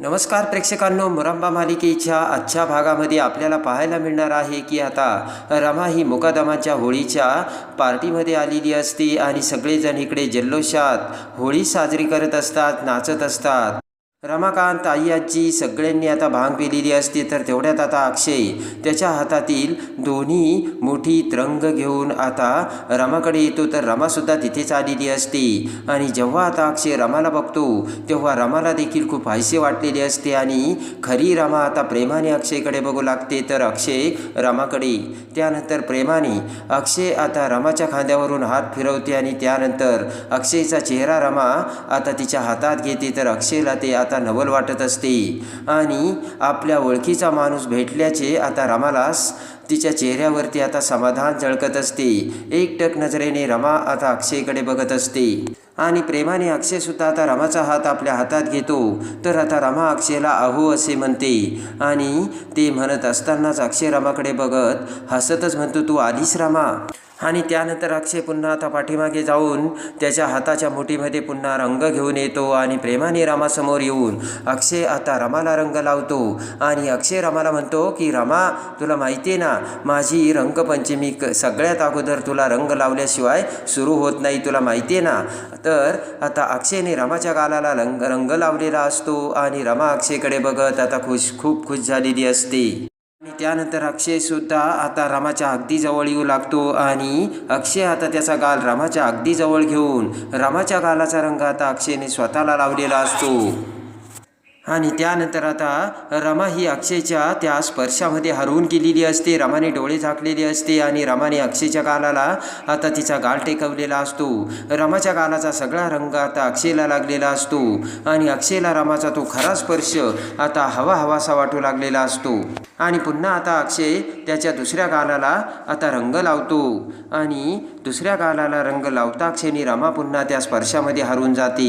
नमस्कार प्रेक्षकांनो मुरंबा मालिकेच्या आजच्या भागामध्ये आपल्याला पाहायला मिळणार आहे की आता रमा ही मुकादमाच्या होळीच्या पार्टीमध्ये आलेली असते आणि सगळेजण इकडे जल्लोषात होळी साजरी करत असतात नाचत असतात. रमाकांत आई आजी सगळ्यांनी आता भांग पिलेली असते तर तेवढ्यात आता अक्षय त्याच्या हातातील दोन्ही मोठी त्रंग घेऊन आता रमाकडे येतो तर रमासुद्धा तिथेच आलेली असते. आणि जेव्हा आता अक्षय रमाला बघतो तेव्हा रमाला देखील खूप हायसे वाटलेली असते आणि खरी रमा आता प्रेमाने अक्षयकडे बघू लागते तर अक्षय रमाकडे. त्यानंतर प्रेमाने अक्षय आता रमाच्या खांद्यावरून हात फिरवते आणि त्यानंतर अक्षयचा चेहरा रमा आता तिच्या हातात घेते तर अक्षयला ते आता नवल वाटत असते. आणि आपल्या ओळखीचा माणूस भेटल्याचे आता रामालास तिच्या चेहऱ्यावरती आता समाधान झळकत असते. एकटक नजरेने रमा आता अक्षयकडे बघत असते. आणि प्रेमाने अक्षयसुद्धा आता रमाचा हात आपल्या हातात घेतो. तर आता रमा अक्षयला अहो असे म्हणते. आणि ते म्हणत असतानाच अक्षय रमाकडे बघत हसतच म्हणतो तू आलीस रमा. आणि त्यानंतर अक्षय पुन्हा आता पाठीमागे जाऊन त्याच्या हाताच्या मुठीमध्ये पुन्हा रंग घेऊन येतो आणि प्रेमाने रामासमोर येऊन अक्षय आता रमाला रंग लावतो. आणि अक्षय रमाला म्हणतो की रमा तुला माहिती आहे ना माझी रंगपंचमी क सगळ्यात अगोदर तुला रंग लावल्याशिवाय सुरू होत नाही तुला माहिती आहे ना? तर आता अक्षयने रमाच्या गालाला रंग रंग लावलेला असतो आणि रमा अक्षयकडे बघत आता खुश खूप खुश झालेली असते. आणि त्यानंतर अक्षयसुद्धा आता रामाच्या अगदी जवळ येऊ लागतो आणि अक्षय आता त्याचा गाल रामाच्या अगदी जवळ घेऊन रामाच्या गालाचा रंग आता अक्षयने स्वतःला लावलेला असतो. आणि त्यानंतर आता रमा ही अक्षयच्या त्या स्पर्शामध्ये हरवून गेलेली असते. रमाने डोळे झाकलेले असते आणि रमाने अक्षयच्या गालाला आता तिचा गाल टेकवलेला असतो. रमाच्या गालाचा सगळा रंग आता अक्षयला लागलेला असतो आणि अक्षयला रमाचा तो खरा स्पर्श आता हवा हवासा वाटू लागलेला असतो. आणि पुन्हा आता अक्षय त्याच्या दुसऱ्या गालाला आता रंग लावतो आणि दुसऱ्या गालाला रंग लावता क्षणी रमा पुन्हा त्या स्पर्शामध्ये हरून जाते.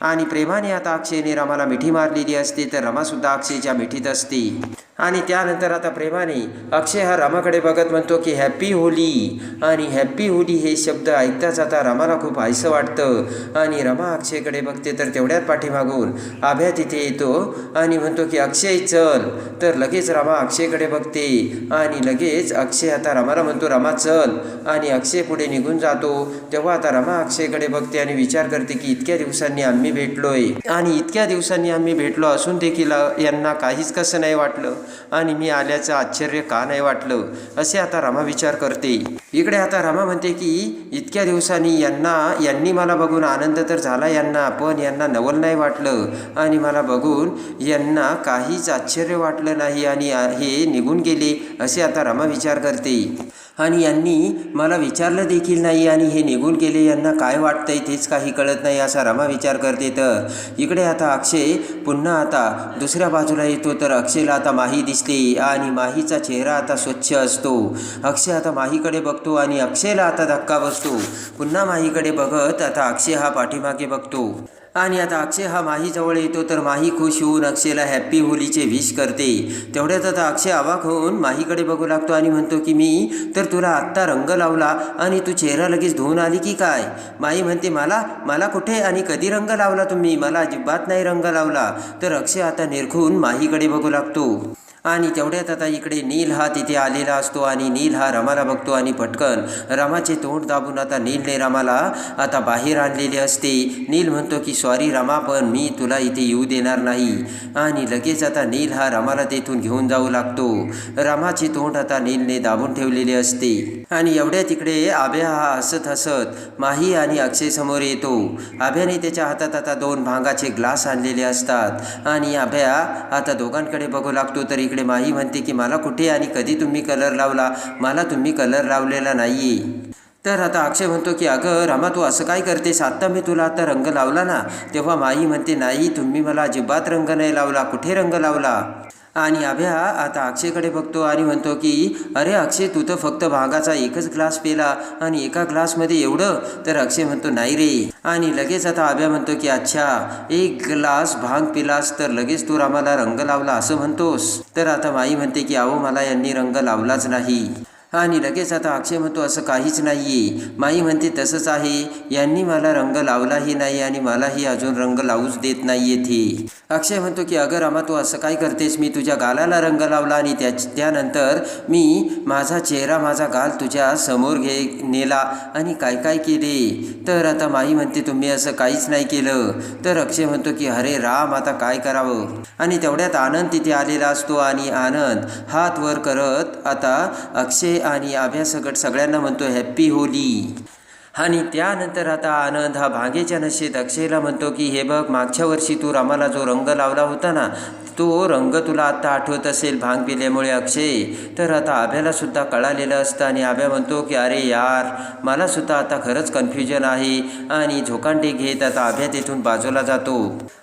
आणि प्रेमाने आता अक्षयने रमाला मिठी मारलेली असते तर रमासुद्धा अक्षयच्या मिठीत असते. आणि त्यानंतर आता प्रेमाने अक्षय हा रामाकडे बघत म्हणतो की हॅप्पी होली. आणि हॅप्पी होली हे शब्द ऐकताच आता रामाला खूप आयसं वाटतं. आणि रमा अक्षयकडे बघते तर तेवढ्यात पाठीमागून आभ्या तिथे येतो आणि म्हणतो की अक्षय चल. तर लगेच रमा अक्षयकडे बघते आणि लगेच अक्षय आता रमाला म्हणतो रमा चल. आणि अक्षय पुढे निघून जातो. तेव्हा आता रमा अक्षयकडे बघते आणि विचार करते की इतक्या दिवसांनी आम्ही भेटलोय. आणि इतक्या दिवसांनी आम्ही भेटलो असून देखील यांना काहीच कसं नाही वाटलं. आणि मी आल्याचं आश्चर्य का नाही वाटलं? असे आता रमा विचार करते. इकडे आता रमा म्हणते की इतक्या दिवसांनी यांना यांनी मला बघून आनंद तर झाला यांना पण यांना नवल नाही वाटलं. आणि मला बघून यांना काहीच आश्चर्य वाटलं नाही आणि हे निघून गेले असे आता रमा विचार करते. आणि यांनी मला विचारलं देखील नाही आणि हे निघून गेले. यांना काय वाटतंय तेच काही कळत नाही असा रमा विचार करते. तर इकडे आता अक्षय पुन्हा आता दुसऱ्या बाजूला येतो. तर अक्षयला आता माही दिसते आणि माहीचा चेहरा आता स्वच्छ असतो. अक्षय आता माहीकडे बघतो आणि अक्षयला आता धक्का बसतो. पुन्हा माहीकडे बघत आता अक्षय हा पाठीमागे बघतो. आणि आता अक्षय हा माहीजवळ येतो तर माही खुश होऊन अक्षयला हॅप्पी होलीचे विश करते. तेवढ्यात आता अक्षय अवाक होऊन माहीकडे बघू लागतो आणि म्हणतो की मी तर तुला आत्ता रंग लावला आणि तू चेहरा लगेच धुवून आली की काय? माई म्हणते मला मला कुठे आणि कधी रंग लावला तुम्ही? मला अजिबात नाही रंग लावला. तर अक्षय आता निरखून माहीकडे बघू लागतो. आणि तेवढ्यात आता इकडे नील हा तिथे आलेला असतो आणि नील हा रमाला बघतो आणि पटकन रमाचे तोंड दाबून आता नीलने रमाला आता बाहेर आणलेले असते. नील म्हणतो की सॉरी रमा पण मी तुला इथे येऊ देणार नाही. आणि लगेच आता नील हा रमाला तेथून घेऊन जाऊ लागतो. रमाचे तोंड आता नीलने दाबून ठेवलेले असते. आणि एवढ्या तिकडे आभ्या हा हसत हसत माही आणि अक्षय समोर येतो. आभ्याने त्याच्या हातात आता दोन भांगाचे ग्लास आणलेले असतात. आणि आभ्या आता दोघांकडे बघू लागतो तरी इकडे माही म्हणते की मला कुठे आणि कधी तुम्ही कलर लावला? मला तुम्ही कलर लावलेला नाही तर आता अक्षय म्हणतो की अगं रामा तू असं काय करतेस? आत्ता मी तुला आता रंग लावला ना. तेव्हा माही म्हणते नाही तुम्ही मला अजिबात रंग नाही लावला. कुठे रंग लावला? आणि अभ्या आता अक्षयकडे बघतो आणि म्हणतो की अरे अक्षय तू तर फक्त भागाचा एकच ग्लास पेला आणि एका ग्लासमध्ये एवढं? तर अक्षय म्हणतो नाही रे. आणि लगेच आता अभ्या म्हणतो की अच्छा एक ग्लास भांग पिलास तर लगेच तू रामाला रंग लावला असं म्हणतोस. तर आता माई म्हणते की अहो मला यांनी रंग लावलाच नाही. आणि लगेच आता अक्षय म्हणतो असं काहीच नाही आहे माई म्हणते तसंच आहे. यांनी मला रंग लावलाही नाही आणि मलाही अजून रंग लावूच देत नाही येथे. अक्षय म्हणतो की अगं रामा तू असं काय करतेस? मी तुझ्या गालाला रंग लावला आणि त्या त्यानंतर मी माझा चेहरा माझा गाल तुझ्या समोर घे नेला आणि काय काय केले? तर आता माई म्हणते तुम्ही असं काहीच नाही केलं. तर अक्षय म्हणतो की अरे राम आता काय करावं? आणि तेवढ्यात आनंद तिथे आलेला असतो आणि आनंद हात वर करत आता अक्षय आणि आभ्यासकट सगळ्यांना म्हणतो हॅप्पी होली आणि त्यानंतर आता आनंद हा भांगेच्या नशेत अक्षयला म्हणतो की हे बघ मागच्या वर्षी तू रामाला जो रंग लावला होता ना तो रंग तुला आत्ता आठवत असेल भांग पिल्यामुळे अक्षय. तर आता आभ्याला सुद्धा कळालेलं असतं आणि आभ्या म्हणतो की अरे यार मला सुद्धा आता खरंच कन्फ्युजन आहे आणि झोकांडे घेत आता आभ्या तिथून बाजूला जातो.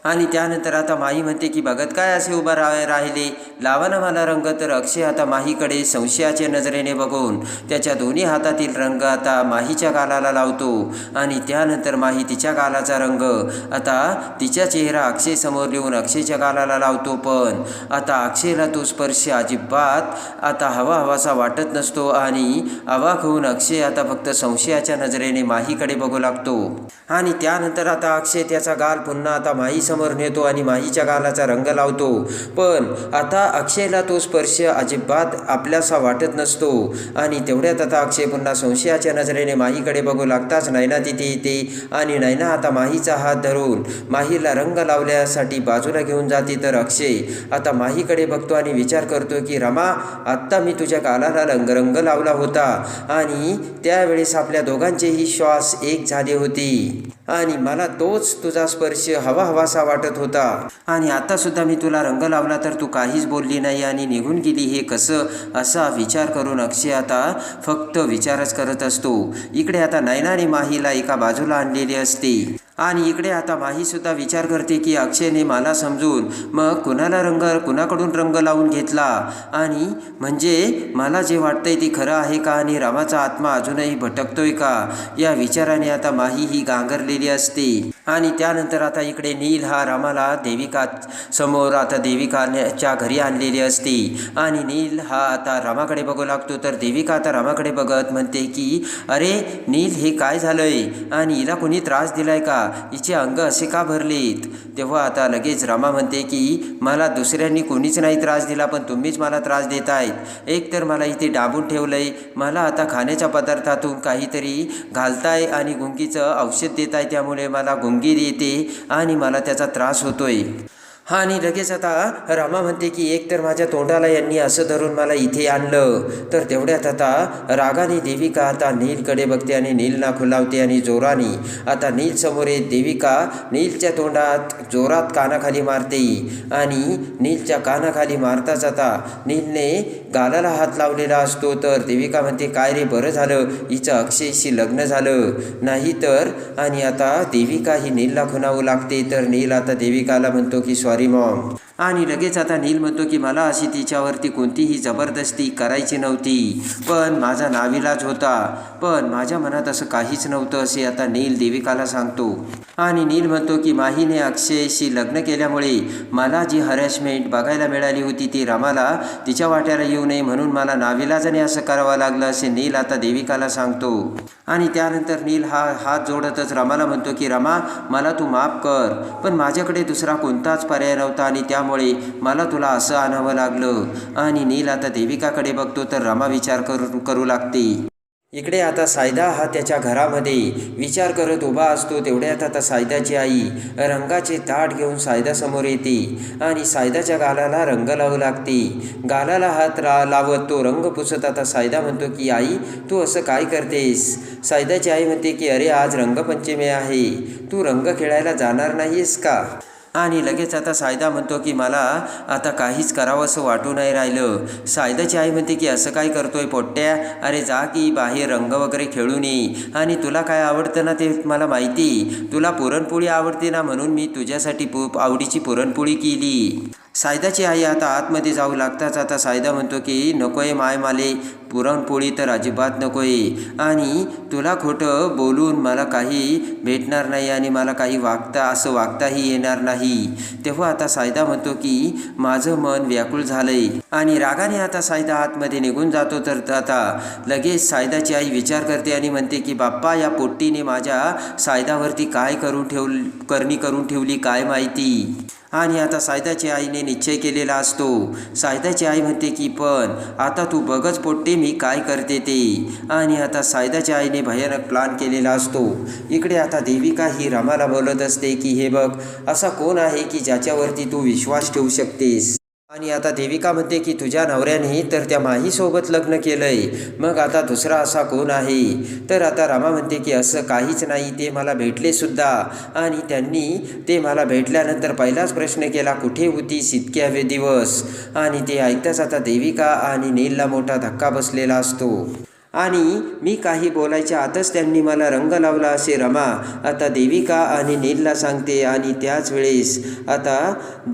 आणि त्यानंतर आता माही म्हणते की बघत काय असे उभा रा राहिले? लावा ना मला रंग. तर अक्षय आता माहीकडे संशयाच्या नजरेने बघून त्याच्या दोन्ही हातातील रंग आता माहीच्या गालाला लावतो. आणि त्यानंतर माही तिच्या गालाचा रंग. आता तिच्या चेहरा अक्षय समोर लिहून अक्षयच्या गालाला लावतो पण. आता अक्षयला तो स्पर्श अजिबात आता हवा हवासा वाटत नसतो आणि अवाक होऊन अक्षय आता फक्त संशयाच्या नजरेने माहीकडे बघू लागतो. आणि त्यानंतर आता अक्षय त्याचा गाल पुन्हा आता माहीसमोर नेतो आणि माहीच्या गालाचा रंग लावतो. पण आता अक्षयला तो स्पर्श अजिबात आपल्यासा वाटत नसतो. आणि तेवढ्यात आता अक्षय पुन्हा संशयाच्या नजरेने माहीकडे बघू लागताच नैना तिथे येते आणि नैना आता माहीचा हात धरून माहीला रंग लावण्यासाठी बाजूला घेऊन जाते तर अक्षय. आता माहीकडे बघतो आणि विचार करतो की रमा आत्ता मी तुझ्या कालाला रंग रंग लावला होता आणि त्यावेळेस आपल्या दोघांचेही श्वास एक झाले होते. आणि मला तोच तुझा स्पर्श हवा हवासा वाटत होता. आणि आता सुद्धा मी तुला रंग लावला तर तू काहीच बोलली नाही आणि निघून गेली हे कसं? असा विचार करून अक्षय आता फक्त विचारच करत असतो. इकडे आता नैनाने माहीला एका बाजूला आणलेली असते. आणि इकडे आता माहीसुद्धा विचार करते की अक्षयने मला समजून मग कुणाला रंग कुणाकडून रंग लावून घेतला? आणि म्हणजे मला जे वाटतंय ते खरं आहे का आणि रामाचा आत्मा अजूनही भटकतोय का? या विचाराने आता माही ही गांगरलेली असते. आणि त्यानंतर आता इकडे नील हा रामाला देविका समोर आता देविकाच्या घरी आणलेली असते. आणि नील हा आता रामाकडे बघू लागतो. तर देविका आता रामाकडे बघत म्हणते की अरे नील हे काय झालंय? आणि हिला कोणी त्रास दिलाय का? हिचे अंग असे का भरलेत. तेव्हा आता लगेच रामा म्हणते की मला दुसऱ्यांनी कोणीच नाही त्रास दिला पण तुम्हीच मला त्रास देत आहेत एक तर मला इथे डांबून ठेवलंय. मला आता खाण्याच्या पदार्थातून काहीतरी घालताय आणि गुंगीचं औषध देत आहे त्यामुळे मला गुंगी येते आणि मला त्याचा त्रास होतोय. हा आणि लगेच आता रामा म्हणते की एक तर माझ्या तोंडाला यांनी असं धरून मला इथे आणलं. तर तेवढ्यात आता रागाने देविका आता नीलकडे बघते आणि नीलना खुलावते आणि जोराने. आता नील समोर येत देविका नीलच्या तोंडात जोरात कानाखाली मारते. आणि नीलच्या कानाखाली मारताच आता नीलने गालाला हात लावलेला असतो तर देविका म्हणते काय रे बरं झालं. हिचं अक्षयशी लग्न झालं. नाही तर आणि आता देविका ही नीलला खुणावू लागते. तर नील आता देविकाला म्हणतो की सॉरी मॉम. आणि लगेच आता नील म्हणतो की मला अशी तिच्यावरती कोणतीही जबरदस्ती करायची नव्हती. पण माझा नाविलाज होता. पण माझ्या मनात असं काहीच नव्हतं असे आता नील देविकाला सांगतो. आणि नील म्हणतो की माहीने अक्षयशी लग्न केल्यामुळे मला जी हरॅशमेंट बघायला मिळाली होती ती रामाला तिच्या वाट्याला येऊ नये म्हणून मला नाविलाजाने असं करावं लागलं असे नील आता देविकाला सांगतो. आणि त्यानंतर नील हा हात जोडतच रामाला म्हणतो की रामा मला तू माफ कर पण माझ्याकडे दुसरा कोणताच पर्याय नव्हता आणि त्या त्यामुळे मला तुला असं आणावं लागलं. आणि नील आता देविकाकडे बघतो तर रमा विचार करू करू लागते. इकडे आता सायदा हा त्याच्या घरामध्ये विचार करत उभा असतो. तेवढ्यात आता सायदाची आई रंगाचे ताट घेऊन सायदासमोर येते आणि सायदाच्या गालाला रंग लावू लागते. गालाला हात रा लावत तो रंग पुसत आता सायदा म्हणतो की आई तू असं काय करतेस? सायदाची आई म्हणते की अरे आज रंगपंचमी आहे. तू रंग खेळायला जाणार नाहीस का? आणि लगेच आता सायदा म्हणतो की मला आता काहीच करावं असं वाटू नाही राहिलं. सायदाची आई म्हणते की असं काय करतोय पोट्ट्या? अरे जा की बाहेर रंग वगैरे खेळून ये. आणि तुला काय आवडतं ना ते मला माहिती? तुला पुरणपोळी आवडते ना म्हणून मी तुझ्यासाठी पु आवडीची पुरणपोळी केली. सायदाची आई आता आतमध्ये जाऊ लागताच आता सायदा म्हणतो की नकोय माय माले पुरणपोळी तर अजिबात नको आहे आणि तुला खोटं बोलून मला काही भेटणार नाही आणि मला काही वागता असं वागताही येणार नाही. तेव्हा आता सायदा म्हणतो की माझं मन व्याकुळ झालंय. आणि रागाने आता सायदा आतमध्ये निघून जातो तर आता लगेच सायदाची आई विचार करते आणि म्हणते की बाप्पा या पोट्टीने माझ्या सायदावरती काय करून ठेव करणी करून ठेवली काय माहिती? आणि आता सायदाची आईने निश्चय केलेला असतो. सायदाची आई म्हणते की पण आता तू बघच पोट्टे मी काय करते ते. आणि आता सायदाच्या आईने भयानक प्लान केलेला असतो. इकडे आता देविका ही रमाला बोलत असते की हे बघ असा कोण आहे की ज्याच्यावरती तू विश्वास ठेवू शकतेस? आणि आता देविका म्हणते की तुझ्या नवऱ्याने तर त्या माहीसोबत लग्न केलंय. मग आता दुसरा असा कोण आहे? तर आता रामा म्हणते की असं काहीच नाही. ते मला भेटले सुद्धा. आणि त्यांनी ते मला भेटल्यानंतर पहिलाच प्रश्न केला कुठे होती इतक्या हवे दिवस? आणि ते ऐकताच आता देविका आणि नीलला मोठा धक्का बसलेला असतो. आणि मी काही बोलायच्या आतच त्यांनी मला रंग लावला असे रमा आता देविका आणि नीलला सांगते आणि त्याच वेळेस आता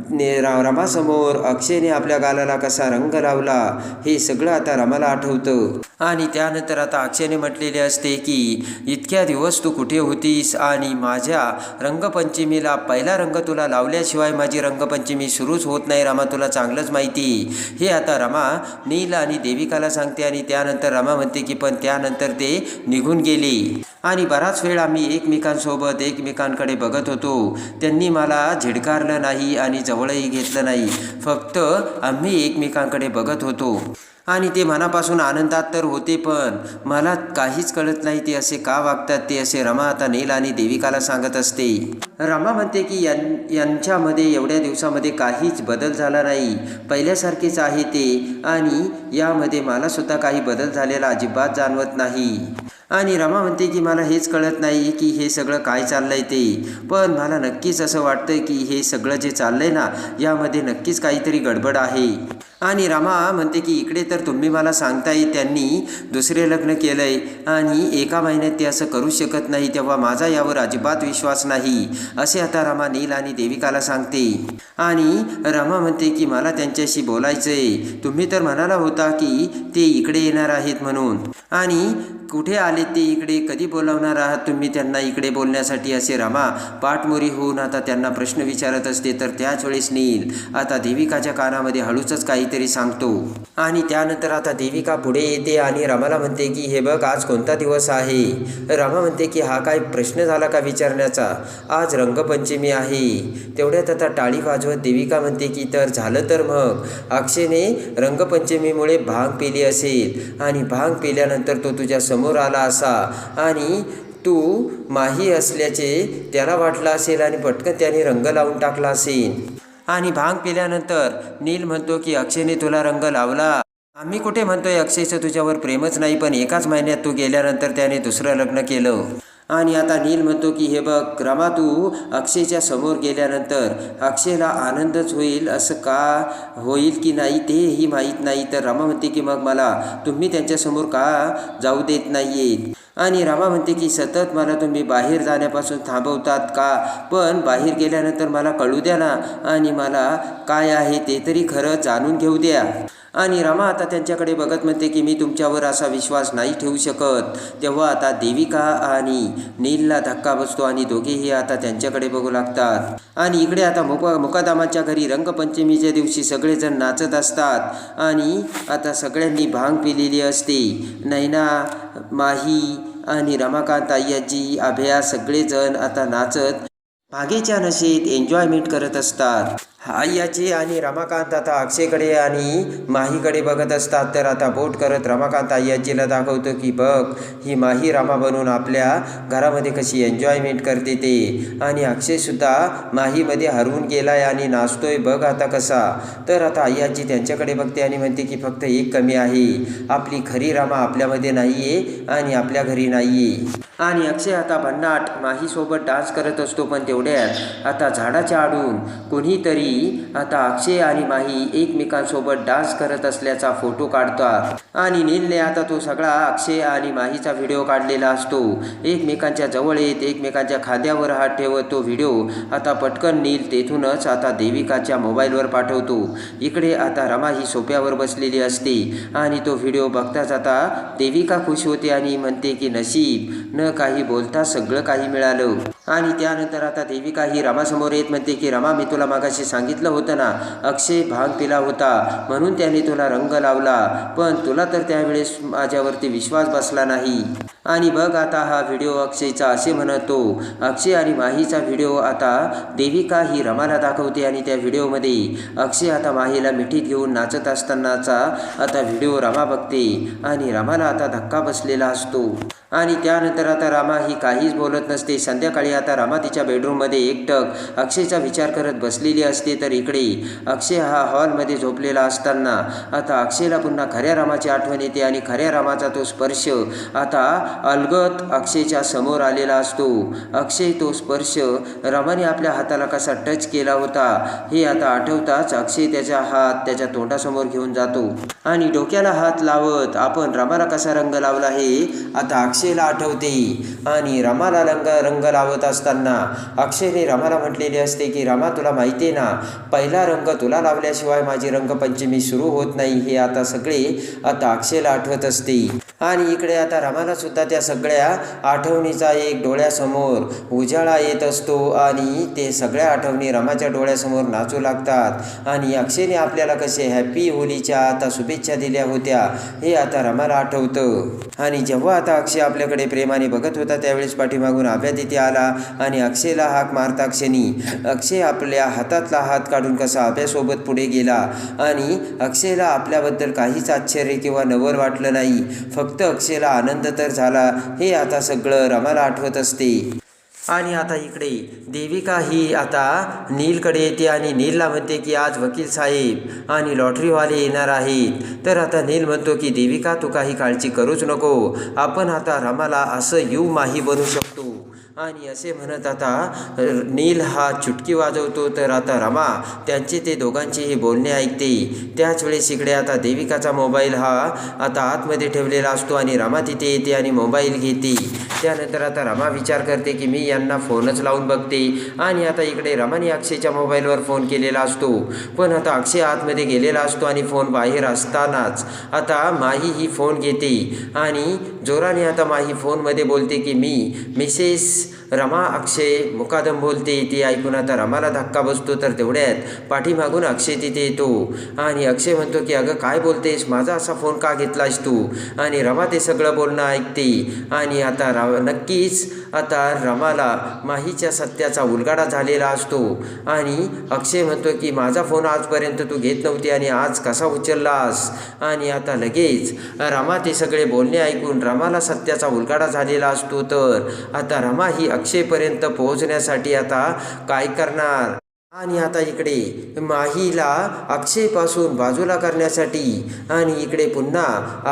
ने- रा रमासमोर अक्षयने आपल्या गालाला कसा रंग लावला हे सगळं आता रमाला आठवतं. आणि त्यानंतर आता अक्षयने म्हटलेले असते की इतक्या दिवस तू कुठे होतीस आणि माझ्या रंगपंचमीला पहिला रंग तुला लावल्याशिवाय माझी रंगपंचमी सुरूच होत नाही रमा तुला चांगलंच माहिती. हे आता रमा नील आणि देविकाला सांगते आणि त्यानंतर रमा म्हणते की पण त्यानंतर ते निघून गेले. आणि बराच वेळ आम्ही एकमेकांसोबत एकमेकांकडे बघत होतो. त्यांनी मला झिडकारलं नाही आणि जवळही घेतलं नाही. फक्त आम्ही एकमेकांकडे बघत होतो. आणि ते मनापासून आनंदात तर होते पण. मला काहीच कळत नाही ते असे का वागतात? ते असे रमा आता नील आणि देविकाला सांगत असते. रमा म्हणते की यां यांच्यामध्ये एवढ्या दिवसामध्ये काहीच बदल झाला नाही. पहिल्यासारखेच आहे ते. आणि यामध्ये मला सुद्धा काही बदल झालेला अजिबात जाणवत नाही. आणि रमा म्हणते की मला हेच कळत नाही की हे सगळं काय चाललंय ते. पण मला नक्कीच असं वाटतं की हे सगळं जे चाललंय ना यामध्ये नक्कीच काहीतरी गडबड आहे. आणि रमा म्हणते की इकडे तर तुम्ही मला सांगताय त्यांनी दुसरे लग्न केलं आहे आणि एका महिन्यात ते असं करू शकत नाही तेव्हा माझा यावर अजिबात विश्वास नाही. असे आता रमा नील आणि देविकाला सांगते. आणि रमा म्हणते की मला त्यांच्याशी बोलायचंय. तुम्ही तर म्हणाला होता की ते इकडे येणार आहेत म्हणून. आणि कुठे आले ते इकडे? कधी बोलावणार आहात तुम्ही त्यांना इकडे बोलण्यासाठी? असे रमा पाठमोरी होऊन आता त्यांना प्रश्न विचारत असते. तर त्याच वेळेस नील आता देविकाच्या कानामध्ये हळूच काहीतरी सांगतो. आणि त्यानंतर आता देविका पुढे येते आणि रमाला म्हणते की हे बघ आज कोणता दिवस आहे? रमा म्हणते की हा काय प्रश्न झाला का विचारण्याचा? आज रंगपंचमी आहे. तेवढ्यात आता टाळी वाजवत देविका म्हणते की तर झालं तर मग. अक्षयने रंगपंचमीमुळे भांग पिली असेल. आणि भांग पिल्यानंतर तो तुझ्या समोर आला असा. आणि तू माही असल्याचे त्याला वाटलं असेल आणि पटकन त्याने रंग लावून टाकला असेल. आणि भांग पिल्यानंतर नील म्हणतो की अक्षयने तुला रंग लावला. आम्ही कुठे? म्हणतोय अक्षयचं तुझ्यावर प्रेमच नाही पण एकाच महिन्यात तू गेल्यानंतर त्याने दुसरं लग्न केलं. आणि आता नील म्हणतो की हे बघ रमा तू अक्षयच्या समोर गेल्यानंतर अक्षयला आनंदच होईल असं का? होईल की नाही तेही माहीत नाही. तर रमा म्हणते की मग मला तुम्ही त्यांच्यासमोर का जाऊ देत नाहीये आणि रमा म्हणते की सतत मला तुम्ही बाहेर जाण्यापासून थांबवतात का? पण बाहेर गेल्यानंतर मला कळू द्या ना आणि मला काय आहे ते तरी खरं जाणून घेऊ द्या. आणि रमा आता त्यांच्याकडे बघत म्हणते की मी तुमच्यावर असा विश्वास नाही ठेवू शकत. तेव्हा आता देविका आणि नीलला धक्का बसतो आणि दोघेही आता त्यांच्याकडे बघू लागतात. आणि इकडे आता मुक मुकादामाच्या घरी रंगपंचमीच्या दिवशी सगळेजण नाचत असतात. आणि आता सगळ्यांनी भांग पिलेली असते. नैना माही आणि रमाकांत अय्याजी अभया सगळेजण आता नाचत भागेच्या नशेत एन्जॉयमेंट करत असतात. आय्याची आणि रमाकांत आता अक्षयकडे आणि माहीकडे बघत असतात. तर आता बोट करत रमाकांत आय्याजीला दाखवतो की बघ ही माही रमा बनून आपल्या घरामध्ये कशी एन्जॉयमेंट करते ते. आणि अक्षयसुद्धा माहीमध्ये हरवून गेलाय आणि नाचतोय बघ आता कसा. तर आता आय्याजी त्यांच्याकडे बघते आणि म्हणते की फक्त एक कमी आहे. आपली खरी रमा आपल्यामध्ये नाही आहे आणि आपल्या घरी नाही आहे आणि अक्षय आता भन्नाट माहीसोबत डान्स करत असतो पण तेवढ्यात आता झाडाच्या आडून कोणीतरी आता अक्षय आणि माही एकमेकांसोबत डान्स करत असल्याचा फोटो काढतात. आणि नीलने आता तो सगळा अक्षय आणि माहीचा व्हिडिओ काढलेला असतो. एकमेकांच्या जवळ येत एकमेकांच्या खांद्यावर हात ठेवत तो व्हिडिओ आता पटकन नील तेथूनच आता देविकाच्या मोबाईलवर पाठवतो. इकडे आता रमा ही सोप्यावर बसलेली असते आणि तो व्हिडिओ बघताच आता देविका खुश होते आणि म्हणते की नशीब न काही बोलता सगळं काही मिळालं. आणि त्यानंतर आता देविका ही रमासमोर येत म्हणते की रमा मी तुला मागाशी सांगितलं होतं ना अक्षय भाग पिला होता म्हणून त्याने तुला रंग लावला पण तुला तर त्यावेळेस माझ्यावरती विश्वास बसला नाही. आणि बघ आता हा व्हिडिओ अक्षयचा असे म्हणतो अक्षय आणि माहीचा व्हिडिओ आता देविका ही रमाला दाखवते आणि त्या व्हिडिओमध्ये अक्षय आता माहीला मिठीत घेऊन नाचत असतानाचा आता व्हिडिओ रमा बघते आणि रमाला आता धक्का बसलेला असतो. आणि त्यानंतर आता रामा ही काहीच बोलत नसते. संध्याकाळी आता रामा तिच्या बेडरूममध्ये एकटक अक्षयचा विचार करत बसलेली असते. तर इकडे अक्षय हा हॉलमध्ये झोपलेला असताना आता अक्षयला पुन्हा खऱ्या रामाची आठवण येते आणि खऱ्या रामाचा तो स्पर्श आता अलगत अक्षयच्या समोर आलेला असतो. अक्षय तो स्पर्श रमाने आपल्या हाताला कसा टच केला होता हे आता आठवताच अक्षय त्याचा हात त्याच्या तोंडासमोर घेऊन जातो. आणि डोक्याला हात लावत आपण रमाला कसा रंग लावला हे आता अक्षयला आठवते. आणि रमाला रंग रंग लावत असताना अक्षयने रमाला म्हटलेले असते की रमा तुला माहिती आहे ना पहिला रंग तुला लावल्याशिवाय माझी रंगपंचमी सुरू होत नाही हे आता सगळे आता अक्षयला आठवत असते. आणि इकडे आता रमाला सुद्धा त्या सगळ्या आठवणीचा एक डोळ्यासमोर उजाळा येत असतो आणि ते सगळ्या आठवणी रमाच्या डोळ्यासमोर नाचू लागतात. आणि अक्षयने आपल्याला कसे हॅपी होलीच्या आता शुभेच्छा दिल्या होत्या हे आता रमाला आठवतं. आणि जेव्हा आता अक्षय आपल्याकडे प्रेमाने बघत होता त्यावेळेस पाठीमागून आभ्या तिथे आला आणि अक्षयला हाक मारता क्षणी अक्षय आपल्या हातातला हात काढून कसा आभ्यासोबत पुढे गेला आणि अक्षयला आपल्याबद्दल काहीच आश्चर्य किंवा नवर वाटलं नाही. फक्त अक्षयला आनंद तर झाला हे आता सगळं रमाला आठवत असते. आणि आता इकडे देविका ही आता नीलकडे येते आणि नीलला म्हणते की आज वकील साहेब आणि लॉटरीवाले येणार आहेत. तर आता नील म्हणतो की देविका तू काही काळजी करूच नको. आपण आता रमाला असं यू माही बनू शकतो. आणि असे म्हणत आता नील हा चुटकी वाजवतो तर आता रमा त्यांचे ते दोघांचे हे बोलणे ऐकते. त्याच वेळेस इकडे आता देविकाचा मोबाईल हा आता आतमध्ये ठेवलेला असतो आणि रमा तिथे येते आणि मोबाईल घेते. त्यानंतर आता रमा विचार करते की मी यांना फोनच लावून बघते. आणि आता इकडे रमाने अक्षयच्या मोबाईलवर फोन केलेला असतो. पण आता अक्षय आतमध्ये गेलेला असतो आणि फोन बाहेर असतानाच आता माही ही फोन घेते. आणि जोराने आता माही फोनमध्ये बोलते की मी मिसेस रमा अक्षय मुकादम बोलते ती ऐकून आता रमाला धक्का बसतो तर तेवढ्यात पाठीमागून अक्षय तिथे येतो. आणि अक्षय म्हणतो की अगं काय बोलतेस? माझा असा फोन का घेतलास तू? आणि रमा ते सगळं बोलणं ऐकते. आणि आता रा नक्कीच आता रमाला माहीच्या सत्याचा उलगाडा झालेला असतो. आणि अक्षय म्हणतो की माझा फोन आजपर्यंत तू घेत नव्हती आणि आज कसा उचललास? आणि आता लगेच रमा ते सगळे बोलणे ऐकून रमाला सत्याचा उलगाडा झालेला असतो तर. आता रमा ही अक्षयपर्यंत पोहोचण्यासाठी आता काय करणार? आणि आता इकडे माहीला अक्षयपासून बाजूला करण्यासाठी आणि इकडे पुन्हा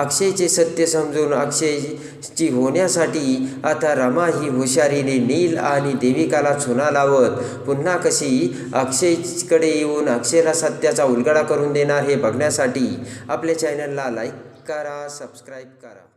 अक्षयचे सत्य समजून अक्षयची होण्यासाठी आता रमा ही हुशारीने नील आणि देविकाला चुना लावत पुन्हा कशी अक्षयकडे येऊन अक्षयला सत्याचा उलगडा करून देणार हे बघण्यासाठी आपल्या चॅनलला लाईक करा सबस्क्राईब करा.